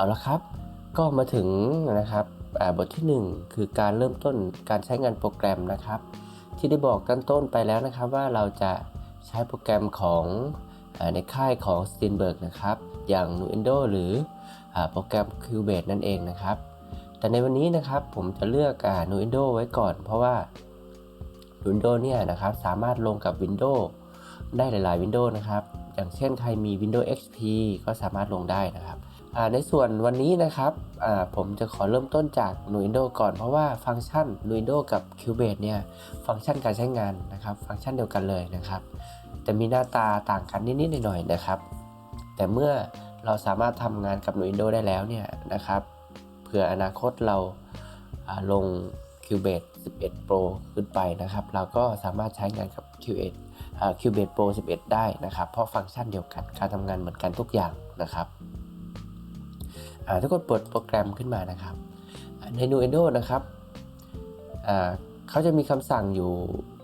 เอาละครับ ก็มาถึงนะครับบทที่ 1 คือการเริ่มต้นการใช้งานโปรแกรมนะครับ ที่ได้บอกตั้งต้นไปแล้วนะครับ ว่าเราจะใช้โปรแกรมของอในค่ายของ s t e a m b e r g นะครับ อย่าง Nuendo หรืออโปรแกรม Cubase นั่นเองนะครับ แต่ในวันนี้นะครับผมจะเลือกอ Nuendo ไว้ก่อน เพราะว่า Nuendo เนี่ยนะครับสามารถลงกับ Windows ได้หลาย ๆ Windows นะครับ อย่างเช่นใครมี Windows XP ก็สามารถลงได้นะครับ ในส่วนวันนี้นะครับผมจะขอเริ่มต้นจาก Nuendo ก่อนเพราะว่าฟังก์ชัน Nuendo กับ Cubase เนี่ยฟังก์ชันการใช้งานนะครับ ฟังก์ชันเดียวกันเลยนะครับแต่มีหน้าตาต่างกันนิดๆหน่อยๆนะครับ แต่เมื่อเราสามารถทำงานกับ Nuendo ได้แล้วเนี่ยนะครับเผื่ออนาคตเราาลง Cubase 11 Pro ขึ้นไปนะครับ เราก็สามารถใช้งานกับ Cubase อ่า Cubase Pro 11 ได้นะครับ เพราะฟังก์ชันเดียวกันการทำงานเหมือนกันทุกอย่างนะครับ ทุกคนเปิดโปรแกรมขึ้นมานะครับ ใน Nuendo นะครับเขาจะมีคำสั่งอยู่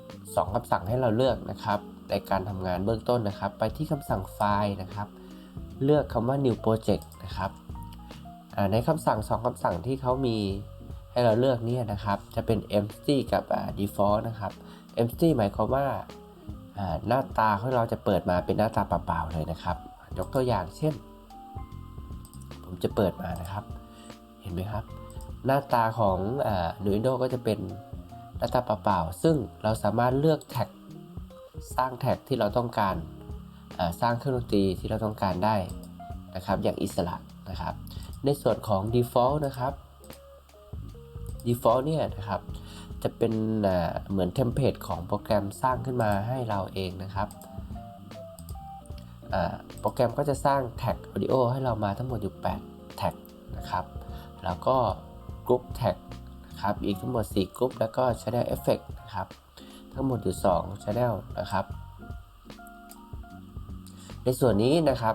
2 คำสั่งให้เราเลือกนะครับ ในการทำงานเบื้องต้นนะครับ ไปที่คำสั่งไฟล์นะครับ เลือกคำว่า new project นะครับในคำสั่ง 2 คำสั่งที่เขามีให้เราเลือกนี่นะครับ จะเป็น empty กับ default นะครับ empty หมายความว่าหน้าตาของเราจะเปิดมาเป็นหน้าตาเปล่าๆเลยนะครับ ยกตัวอย่างเช่น จะเปิดมานะครับ เห็นไหมครับ หน้าตาของอ่า Nuendo ก็จะเป็นหน้าตาเปล่าๆซึ่งเราสามารถเลือกแท็กสร้างแท็กที่เราต้องการสร้างเครื่องดนตรีที่เราต้องการได้นะครับ อย่างอิสระนะครับ ในส่วนของ default นะครับ default เนี่ยนะครับจะเป็นเหมือนเทมเพลตของโปรแกรมสร้างขึ้นมาให้เราเองนะครับ โปรแกรมก็จะสร้างแท็ก audio ให้เรามาทั้งหมดอยู่ 8 แท็กนะครับ แล้วก็กรุ๊ปแท็กนะครับ อีกทั้งหมด 4 กรุ๊ปแล้วก็ channel effect นะครับ ทั้งหมดอยู่ 2 channel นะครับ ในส่วนนี้นะครับ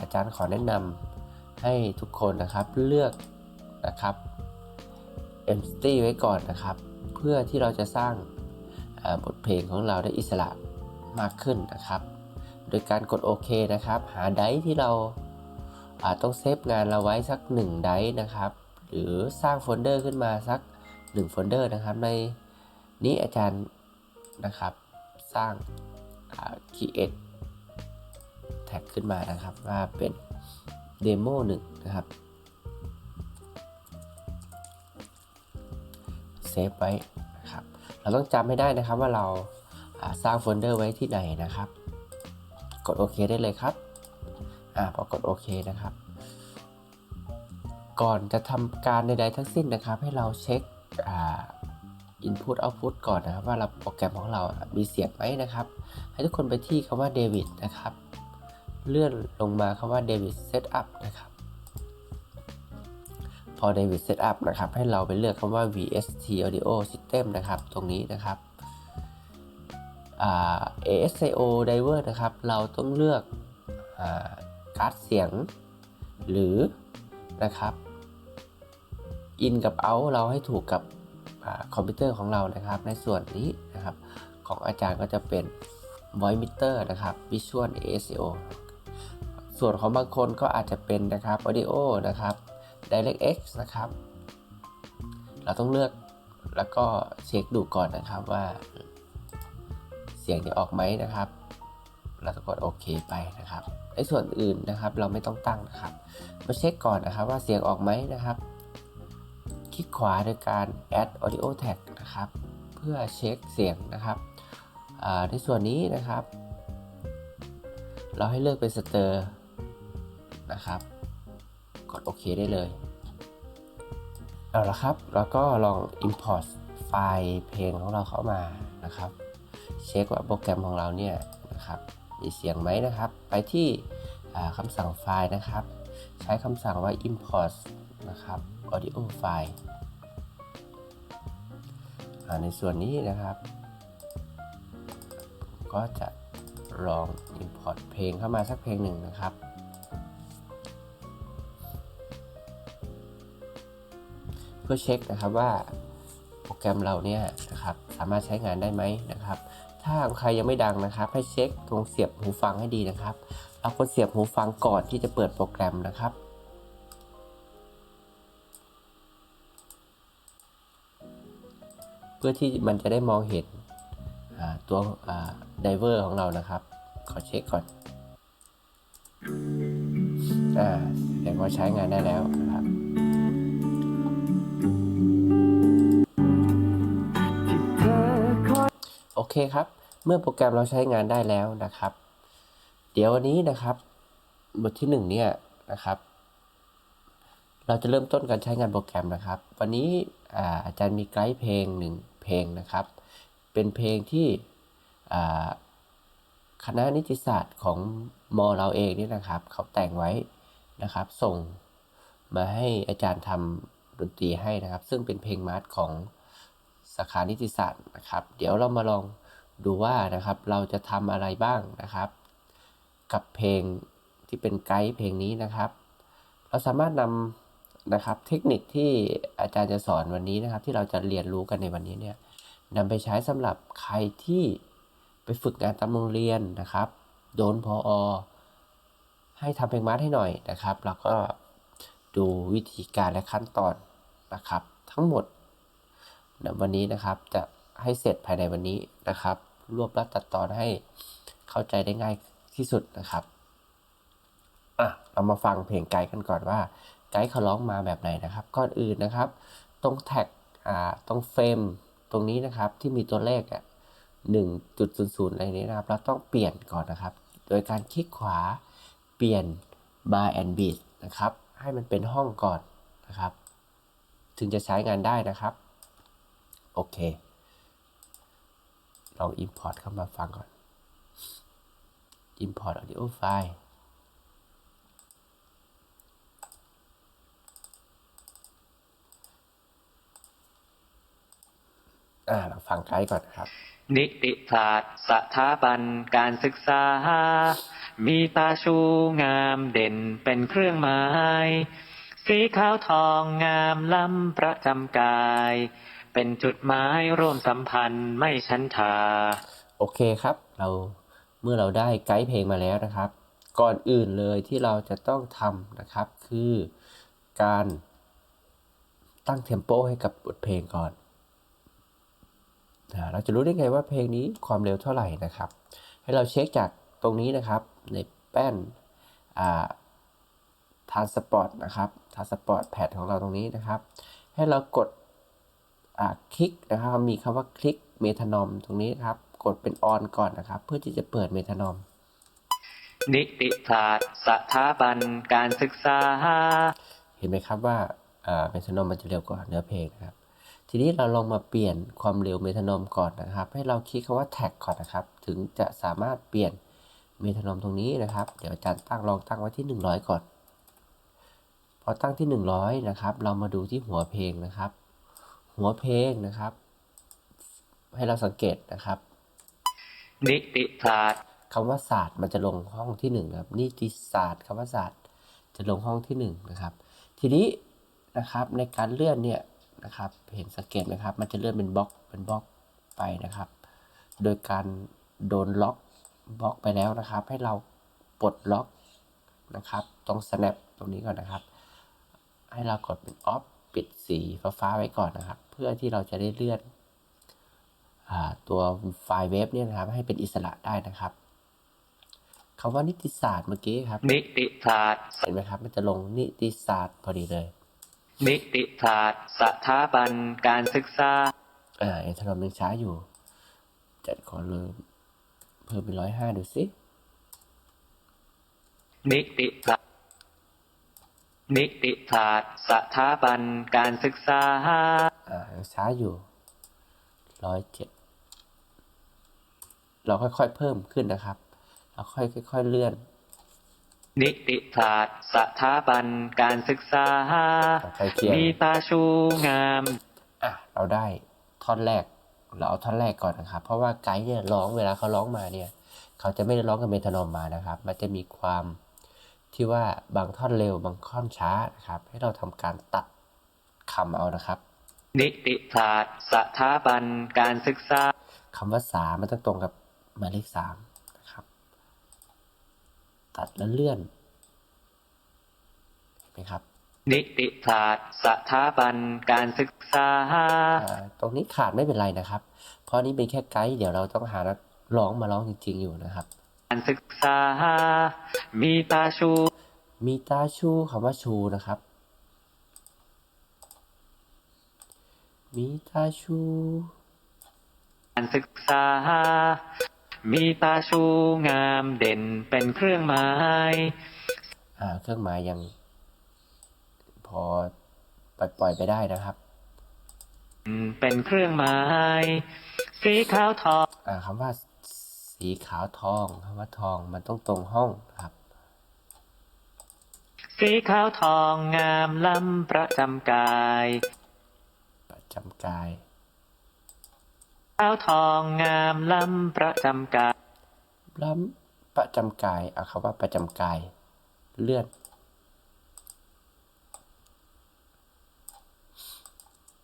อาจารย์ขอแนะนำให้ทุกคนนะครับเลือกนะครับ empty ไว้ก่อนนะครับ เพื่อที่เราจะสร้างบทเพลงของเราได้อิสระมากขึ้นนะครับ โดยการกดโอเคนะครับ หาไดร์ที่เราาต้องเซฟงานเราไว้สัก1ไดร์นะครับ หรือสร้างโฟลเดอร์ขึ้นมาสัก1โฟลเดอร์นะครับ ในนี้อาจารย์นะครับ สร้างา create แท็กขึ้นมานะครับว่าเป็นเดโมหนึ่งนะครับเซฟไว้นะครับ เราต้องจำให้ได้นะครับว่าเราาสร้างโฟลเดอร์ไว้ที่ไหนนะครับ กดโอเคได้เลยครับอ่าพอกดโอเคนะครับ ก่อนจะทำการใดๆทั้งสิ้นนะครับ ให้เราเช็คอ่า input output ก่อนนะครับว่าเราโปรแกรมของเรา มีเสียงไหมนะครับ ให้ทุกคนไปที่คำว่า David นะครับ เลื่อนลงมาคำว่า David Setup นะครับ พอ David Setup นะครับ ให้เราไปเลือกคำว่า VST Audio System นะครับ ตรงนี้นะครับ ASIO Driver นะครับ เราต้องเลือกอการ์ดเสียง หรือนะครับอินกับ out เราให้ถูกกับอคอมพิวเตอร์ของเรานะครับ ในส่วนนี้นะครับ ของอาจารย์ก็จะเป็น voice meter นะครับ visual ASIO ส่วนของบางคนก็อาจจะเป็นนะครับ audio นะครับ DirectX นะครับ เราต้องเลือกแล้วก็เช็คดูก่อนนะครับว่า เสียงจะออกไหมนะครับเราต้องกดโอเคไปนะครับในส่วนอื่นนะครับ เราไม่ต้องตั้งนะครับ มาเช็คก่อนนะครับว่าเสียงออกไหมนะครับ คลิกขวาโดยการ add audio tag นะครับ เพื่อเช็คเสียงนะครับในส่วนนี้นะครับ เราให้เลือกเป็นสเตอร์นะครับ กดโอเคได้เลย เอาละครับ แล้วก็ลอง import ไฟล์เพลงของเราเข้ามานะครับ เช็คว่าโปรแกรมของเราเนี่ยนะครับมีเสียงไหมนะครับ ไปที่อ่าคำสั่งไฟล์นะครับ ใช้คำสั่งว่า import นะครับ audio file ในส่วนนี้นะครับ ก็จะลอง import เพลงเข้ามาสักเพลงหนึ่งนะครับเพื่อเช็คนะครับว่าโปรแกรมเราเนี่ยนะครับสามารถใช้งานได้ไหมนะ ถ้าใครยังไม่ดังนะครับ ให้เช็คตรงเสียบหูฟังให้ดีนะครับเอาควเสียบหูฟังก่อนที่จะเปิดโปรแกรมนะครับเพื่อที่มันจะได้มองเห็นตัวไดเวอร์ของเรานะครับ ขอเช็คก่อนอ่าแต่ว่าใช้งานได้แล้วนะครับ เคครับ เมื่อโปรแกรมเราใช้งานได้แล้วนะครับ เดี๋ยววันนี้นะครับบทที่หนึ่งเนี่ยนะครับ เราจะเริ่มต้นการใช้งานโปรแกรมนะครับ วันนี้อาอาจารย์มีไกด์เพลงหนึ่งเพลงนะครับ เป็นเพลงที่คณะนิติศาสตร์ของมอเราเองนี่นะครับ เขาแต่งไว้นะครับ ส่งมาให้อาจารย์ทำดนตรีให้นะครับ ซึ่งเป็นเพลงมาร์ชของสาขานิติศาสตร์นะครับ เดี๋ยวเรามาลอง ดูว่านะครับเราจะทำอะไรบ้างนะครับ กับเพลงที่เป็นไกด์เพลงนี้นะครับ เราสามารถนำนะครับเทคนิคที่อาจารย์จะสอนวันนี้นะครับ ที่เราจะเรียนรู้กันในวันนี้เนี่ยนำไปใช้สำหรับใครที่ไปฝึกงานตามโรงเรียนนะครับ โดนพออให้ทำเพลงมาร์ชให้หน่อยนะครับแล้วก็ดูวิธีการและขั้นตอนนะครับ ทั้งหมดนะวันนี้นะครับจะ ให้เสร็จภายในวันนี้นะครับ รวบรัดตัดตอนให้เข้าใจได้ง่ายที่สุดนะครับอะเรามาฟังเพลงไกด์กันก่อนว่า ไกด์เขาร้องมาแบบไหนนะครับก่อนอื่นนะครับ ตรงแท็กอ่าตรงเฟรมตรงนี้นะครับที่มีตัวเลขอะหนึ่งจุดศูนย์ศูนย์อะไรนี้นะครับ เราต้องเปลี่ยนก่อนนะครับ โดยการคลิกขวาเปลี่ยน bar and beat นะครับ ให้มันเป็นห้องก่อนนะครับ ถึงจะใช้งานได้นะครับ โอเค ลอง import เข้ามาฟังก่อน import audio file อ่าเราฟังไกด์ก่อนครับ นิติศาสตร์สถาบันการศึกษา มีตาชูงามเด่นเป็นเครื่องหมาย สีขาวทองงามล้ำประจำกาย เป็นจุดหมายร่วมสัมพันธ์ไม่ชั้นทา โอเคครับ เราเมื่อเราได้ไกด์เพลงมาแล้วนะครับ ก่อนอื่นเลยที่เราจะต้องทำนะครับ คือการตั้งเทมโปให้กับบทเพลงก่อนเราจะรู้ได้ไงว่าเพลงนี้ความเร็วเท่าไหร่นะครับ ให้เราเช็คจากตรงนี้นะครับ ในแป้นอ่าทานสปอร์ตนะครับทานสปอร์ตแพดของเราตรงนี้นะครับ ให้เรากด คลิกนะครับมีคำว่าคลิกเมทานอมตรงนี้ครับ กดเป็นออนก่อนนะครับ เพื่อที่จะเปิดเมทานอม นิติศาสตร์สถาบันการศึกษา เห็นไหมครับว่าเมทานอมมันจะเร็วกว่าเนื้อเพลงนะครับ ทีนี้เราลองมาเปลี่ยนความเร็วเมทานอมก่อนนะครับ ให้เราคลิกคำว่าแท็กก่อนนะครับ ถึงจะสามารถเปลี่ยนเมทานอมตรงนี้นะครับ เดี๋ยวอาจารย์ตั้งลองตั้งไว้ที่ 100 ก่อน พอตั้งที่ 100 นะครับ เรามาดูที่หัวเพลงนะครับ หัวเพลงนะครับ ให้เราสังเกตนะครับ นิติศาสตร์คำว่าศาสตร์มันจะลงห้องที่หนึ่งนะครับ นิติศาสตร์คำว่าศาสตร์จะลงห้องที่หนึ่งนะครับ ทีนี้นะครับในการเลื่อนเนี่ยนะครับ เห็นสังเกตไหมครับ มันจะเลื่อนเป็นบล็อกเป็นบล็อกไปนะครับ โดยการโดนล็อกบล็อกไปแล้วนะครับ ให้เราปลดล็อกนะครับ ตรง snap ตรงนี้ก่อนนะครับ ให้เรากดเป็น off ปิดสีฟ้าๆไว้ก่อนนะครับ เพื่อที่เราจะได้เลื่อนอ่าตัวไฟล์เว็บเนี่ยนะครับ ให้เป็นอิสระได้นะครับคำว่านิติศาสตร์เมื่อกี้ครับ นิติศาสตร์เห็นไหมครับ มันจะลงนิติศาสตร์พอดีเลย นิติศาสตร์สถาบันการศึกษาอ่าเอทานอมยังช้าอยู่ จัดขอเลยเพิ่มเป็นร้อยห้าดูสินิติศาสตร์ นิติศาสตร์สถาบันการศึกษาอ่ายังช้าอยู่ร้อยเจ็ดเราค่อยๆเพิ่มขึ้นนะครับ เราค่อยค่อยๆเลื่อน นิติศาสตร์สถาบันการศึกษาใกล้เคียงมีตาชูงามอะเราได้ท่อนแรก เราเอาท่อนแรกก่อนนะครับ เพราะว่าไกด์เนี่ยร้องเวลาเขาร้องมาเนี่ย เขาจะไม่ได้ร้องกับเมทานอมมานะครับ มันจะมีความ ที่ว่าบางท่อนเร็วบางท่อนช้านะครับ ให้เราทำการตัดคำเอานะครับ นิติศาสตร์สถาบันการศึกษาคำว่าสามมันต้องตรงกับหมายเลขสามนะครับ ตัดแล้วเลื่อนเห็นไหมครับ นิติศาสตร์สถาบันการศึกษาอ่าตรงนี้ขาดไม่เป็นไรนะครับ เพราะนี่เป็นแค่ไกด์เดี๋ยวเราต้องหานักร้องมาร้องจริงๆอยู่นะครับ การศึกษา มีตาชู มีตาชูคำว่าชูนะครับ มีตาชู การศึกษา มีตาชูงามเด่นเป็นเครื่องหมาย อ่า เครื่องหมายยัง พอปล่อยปล่อยไปได้นะครับเป็นเครื่องหมาย สีขาวทองอ่าคำว่า สีขาวทองคำว่าทองมันต้องตรงห้องนะครับ สีขาวทองงามล้ำประจำกาย ประจำกายขาวทองงามล้ำประจำกาย ล้ำประจำกายเอาคำว่าประจำกาย เลื่อน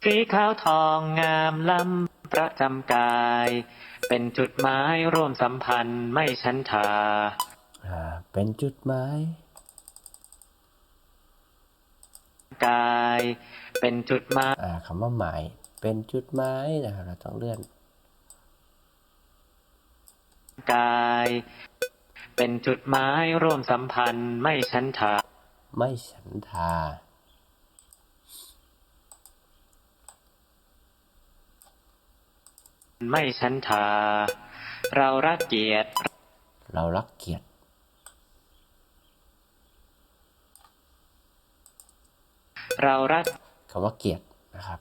สีขาวทองงามล้ำประจำกาย เป็นจุดหมายร่วมสัมพันธ์ไม่ชันทาอ่าเป็นจุดหมายกาย เป็นจุดหมายอ่าคำว่าหมาย เป็นจุดหมายนะครับเราต้องเลื่อนกาย เป็นจุดหมายร่วมสัมพันธ์ไม่ชันทา ไม่ฉันทา ไม่ชันทา เรารักเกียรติ เรารักเกียรติ เรารักคำว่าเกียรตินะครับ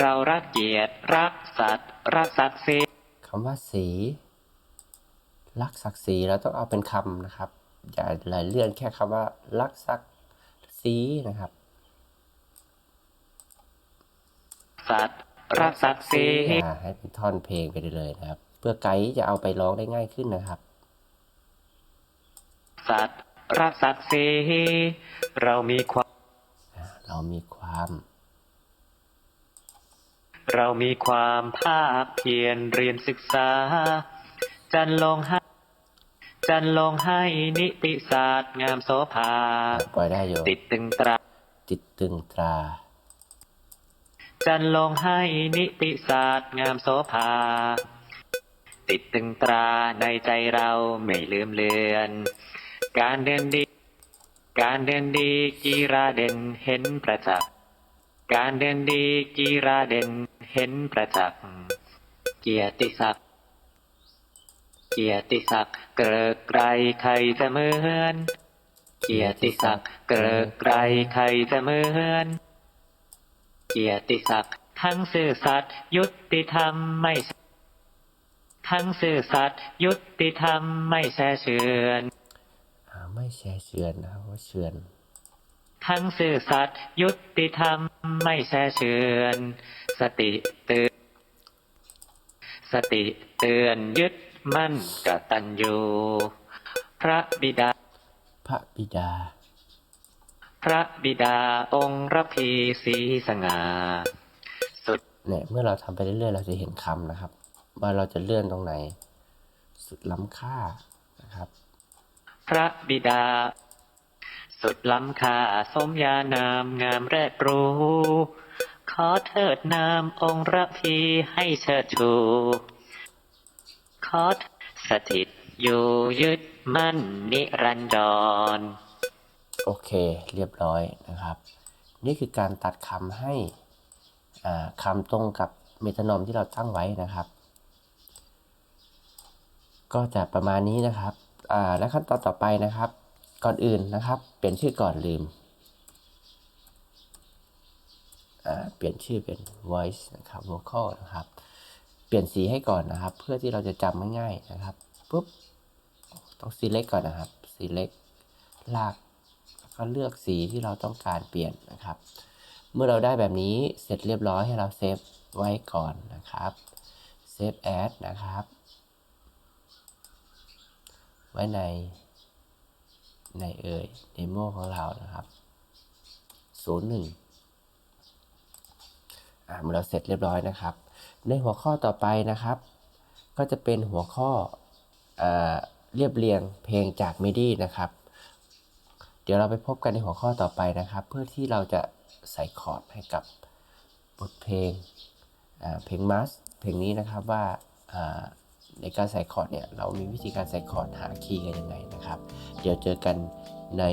เรารักเกียรติรักสัตว์รักศักดิ์ศรีคำว่าสีรักศักดิ์ศรีเราต้องเอาเป็นคำนะครับ อย่าไหลเลื่อนแค่คำว่ารักศักดิ์ศรีนะครับ สัตว์รักศักดิ์ศรีอ่าให้เป็นท่อนเพลงไปเลยนะครับ เพื่อไกด์จะเอาไปร้องได้ง่ายขึ้นนะครับ สัตว์รักศักดิ์ศรีเรามีความอ่าเรามีความ เรามีความภาคเพียรเรียนศึกษา จันลงให้จันลงให้นิติศาสตร์งามโสภาปล่อยได้อยู่ติดตึงตรา ติดตึงตรา จันลงให้นิติศาสตร์งามโสภา ติดตึงตราในใจเราไม่ลืมเลือน การเดินดี การเดินดีกีราเด่นเห็นประจักษ์ การเดินดีกีราเด่นเห็นประจักษ์ เกียรติศักดิ์ เกียรติศักดิ์เกริกไกรใครจะเหมือน เกียรติศักดิ์เกริกไกรใครจะเหมือน เกียรติศักดิ์ทั้งซื่อสัตย์ยุติธรรมไม่ใช่ทั้งซื่อสัตย์ยุติธรรมไม่แช่เชือนอ่าไม่แช่เชือนนะครับว่าเชือน ทั้งซื่อสัตย์ยุติธรรมไม่แช่เชือน สติเตือนสติเตือนยึดมั่นกตัญญูพระบิดา พระบิดา พระบิดาองค์ระพีสีสง่าสุดเนี่ยเมื่อเราทำไปเรื่อยๆ เราจะเห็นคำนะครับ ว่าเราจะเลื่อนตรงไหน สุดล้ำค่านะครับ พระบิดา สุดล้ำค่าสมญานามงามแรกรู้ ขอเทิดนามองค์ระพีให้เชิดชู ขอสถิตอยู่ยึดมั่นนิรันดร โอเคเรียบร้อยนะครับ นี่คือการตัดคำให้คำตรงกับเมทานอมที่เราตั้งไว้นะครับ ก็จะประมาณนี้นะครับและขั้นตอนต่อไปนะครับ ก่อนอื่นนะครับ เปลี่ยนชื่อก่อนลืมเปลี่ยนชื่อเป็น voice นะครับ vocal นะครับ เปลี่ยนสีให้ก่อนนะครับ เพื่อที่เราจะจำง่ายๆนะครับปุ๊บต้อง select ก่อนนะครับ select ลาก ก็เลือกสีที่เราต้องการเปลี่ยนนะครับ เมื่อเราได้แบบนี้เสร็จเรียบร้อยให้เราเซฟไว้ก่อนนะครับเซฟแอดนะครับ ไว้ใน ในเอ่ยเดโมของเรานะครับ01อ่าเมื่อเราเสร็จเรียบร้อยนะครับ ในหัวข้อต่อไปนะครับ ก็จะเป็นหัวข้อเอเรียบเรียงเพลงจากมิดีนะครับ เดี๋ยวเราไปพบกันในหัวข้อต่อไปนะครับ เพื่อที่เราจะใส่คอร์ดให้กับบทเพลงเพลงมัสเพลงนี้นะครับว่าในการใส่คอร์ดเนี่ยเรามีวิธีการใส่คอร์ดหาคีย์กันยังไงนะครับ เดี๋ยวเจอกันใน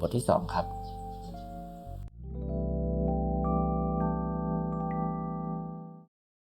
บทที่ 2 ครับ